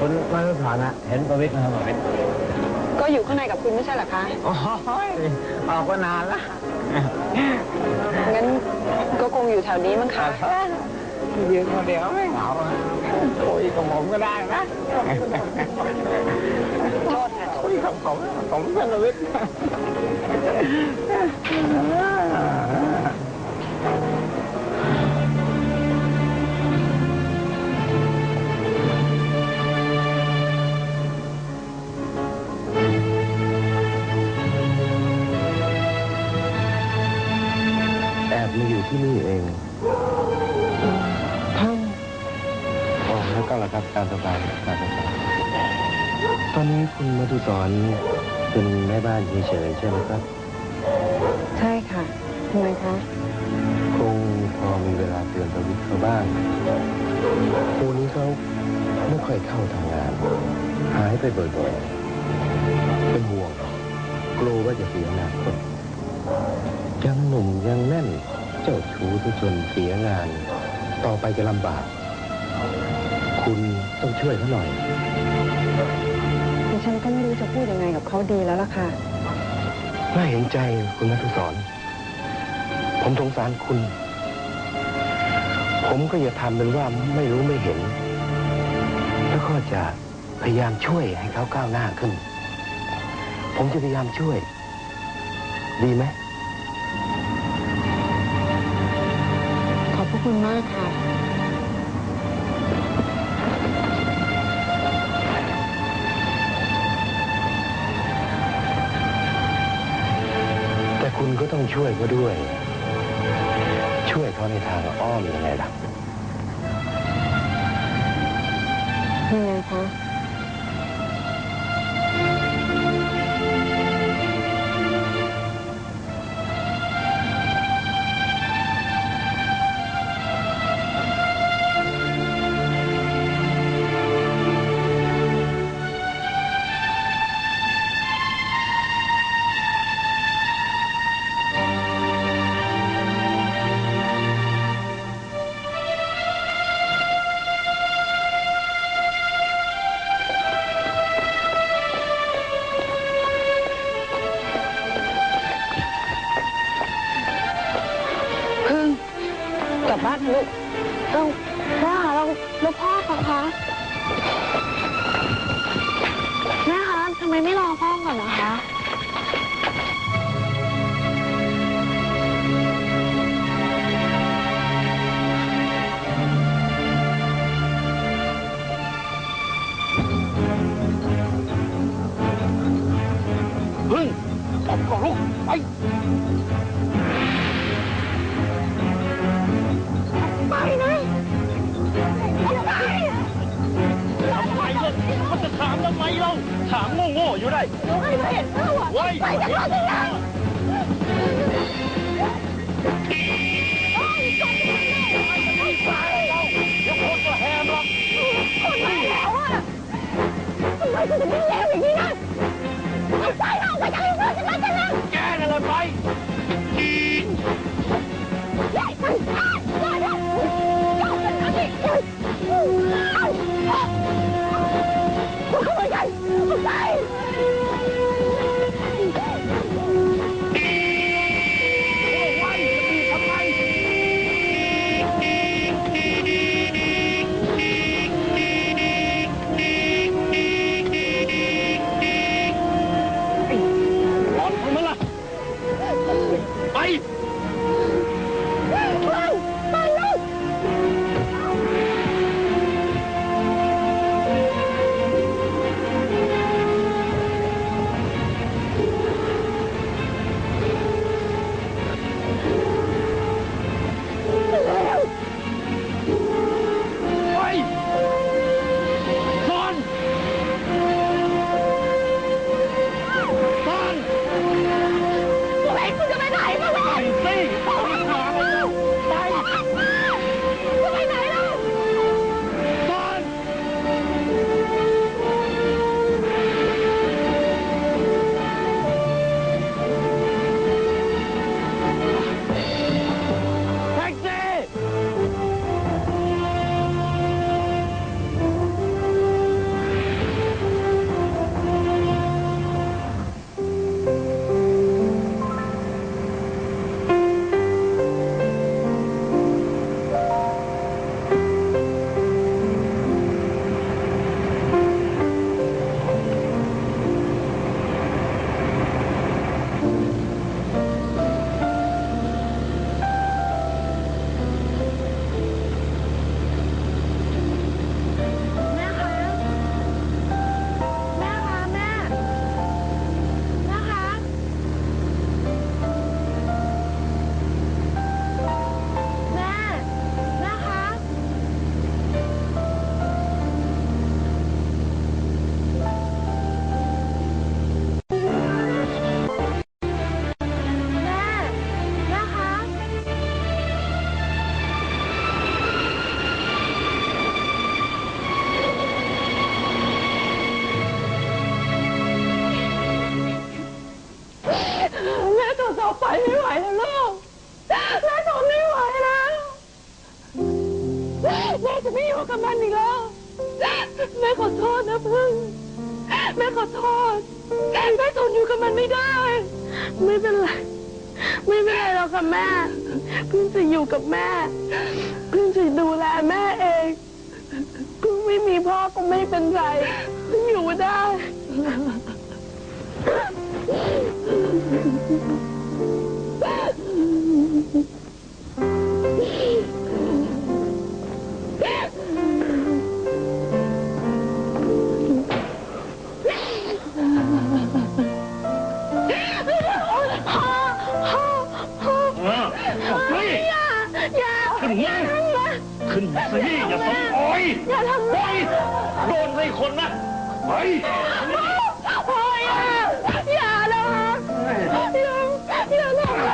คุณมาสอนนะ เห็นประวิตรนะครับประวิตรก็อยู่ข้างในกับคุณไม่ใช่เหรอคะ โอ้ยออกมานานแล้วงั้นก็คงอยู่แถวนี้มั้งคะยืนคนเดียวไม่เหงาอะคุยกับผมก็ได้นะโทษค่ะคุยกับผมผมเป็นประวิตร มาอยู่ที่นี่เองท่านอ๋อแล้วก็ละครับตามสบายตามสบายตอนนี้คุณมาตุสอนเป็นแม่บ้านเฉยๆใช่ไหมครับ ใช่ค่ะทำไมคะ คงพอมีเวลาเตือนประวิตรเขาบ้างคู่นี้เขาไม่ค่อยเข้าทำงาน หายไปบ่อยๆ เป็นห่วงกลัวว่าจะเสียอนาคตยังหนุ่มยังแน่น เจ้าชู้ที่จนเสียงาน ต่อไปจะลำบาก คุณต้องช่วยเขาหน่อย ดิฉันก็ไม่รู้จะพูดยังไงกับเขาดีแล้วล่ะค่ะ น่าเห็นใจคุณนัทสอน ผมสงสารคุณ ผมก็อย่าทำเป็นว่าไม่รู้ไม่เห็น แล้วก็จะพยายามช่วยให้เขาก้าวหน้าขึ้น ผมจะพยายามช่วย ดีไหมขอบพระ คุณมากค่ะ แต่คุณก็ต้องช่วยเขาด้วย ช่วยเขาในทางอ้อมยังไงล่ะยังไงคะ ทำไามโง่ๆอยู่ได้หนูให้มาเห็นพ่อว่ะไปจากบ้านเลยนะเดี๋ยวคนก็แหมหรอกคนไปแล้วอะทำไมถึงได้เลวอย่างนี้นะเอาใจเราไปจากบ้าฉันมากันนะแกนั่นแหละไปเย้มันอ้ได้แล้ ษนะพึ่ง แม่ขอโทษ แม่ทนอยู่กับมันไม่ได้ ไม่เป็นไร ไม่เป็นไรหรอกค่ะแม่ พึ่งจะอยู่กับแม่ พึ่งจะดูแลแม่เอง พึ่งไม่มีพ่อก็ไม่เป็นไร พึ่งอยู่ได้เขึ้นมาขึ้นมาสิอย่าสมโอยอย่าทำโอยโดนใส่คนนะไปพ่ออย่าอย่านะอย่าอย่าทำ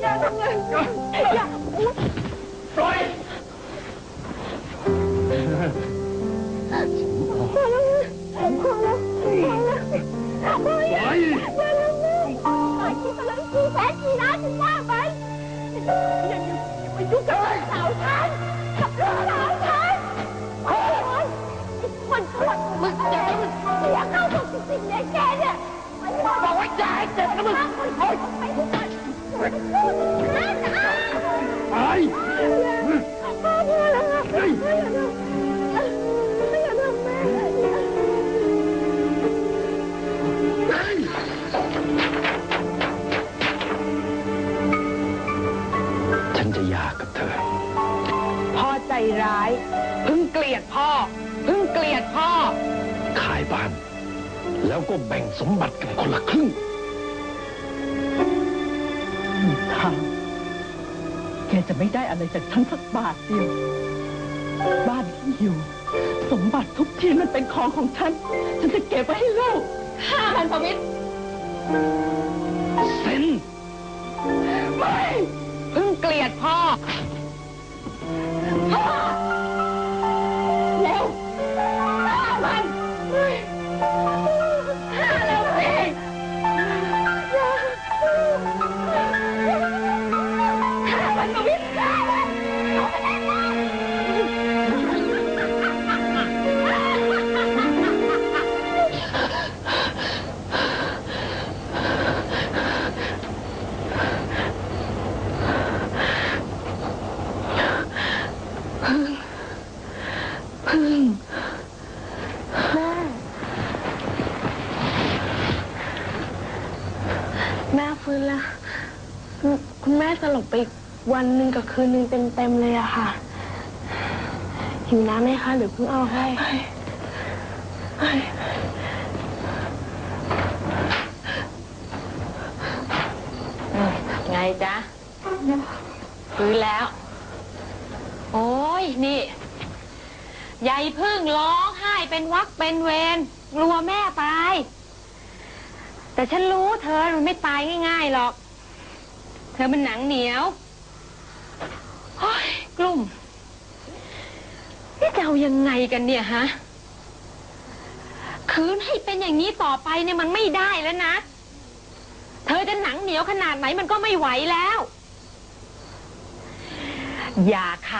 อย่าทำเลยอย่าปล่อยพอแล้วพอแล้วพอแล้วพอไปแล้วป ล่อยที่พลังกี่แสนกี่ล้านถึงว่าไปอย่ามายุ่งกับลูกสาวฉันกับลูกสาวฉันไอ้คนชั่วมึงแกมึงเสียเข้าตรงจริงๆเนี่ยแกเนี่ยบอกว่าอย่าให้เจ็บนะมึงโอ้ยไปทุกคน พิ่งเกลียดพ่อ เพิ่งเกลียดพ่อ ขายบ้าน แล้วก็แบ่งสมบัติกันคนละครึ่งทางแกจะไม่ได้อะไรจากฉันสักบาทเดียว บ้านที่อยู่ สมบัติทุกชิ้นมันเป็นของของฉัน ฉันจะเก็บไว้ให้ลูกห้าพันพวิตรเซ็นไม่เพิ่งเกลียดพ่อ แม่ฟื้นแล้วคุณแม่สลบไปอีกวันหนึ่งกับคืนหนึ่งเต็มๆเลยอะค่ะ หิวน้ำไหมคะหรือเพิ่งเอาให้ไงจ๊ะฟื้นแล้ว โอ้ยนี่ยายพึ่งร้องไห้เป็นวักเป็นเวรกลัวแม่ตาย แต่ฉันรู้เธอมันไม่ตายง่ายๆหรอก เธอมันหนังเหนียวโอ้ยกลุ่ม นี่จะเอายังไงกันเนี่ยฮะ คืนให้เป็นอย่างนี้ต่อไปเนี่ยมันไม่ได้แล้วนะ เธอจะหนังเหนียวขนาดไหนมันก็ไม่ไหวแล้ว อย่าค่ะ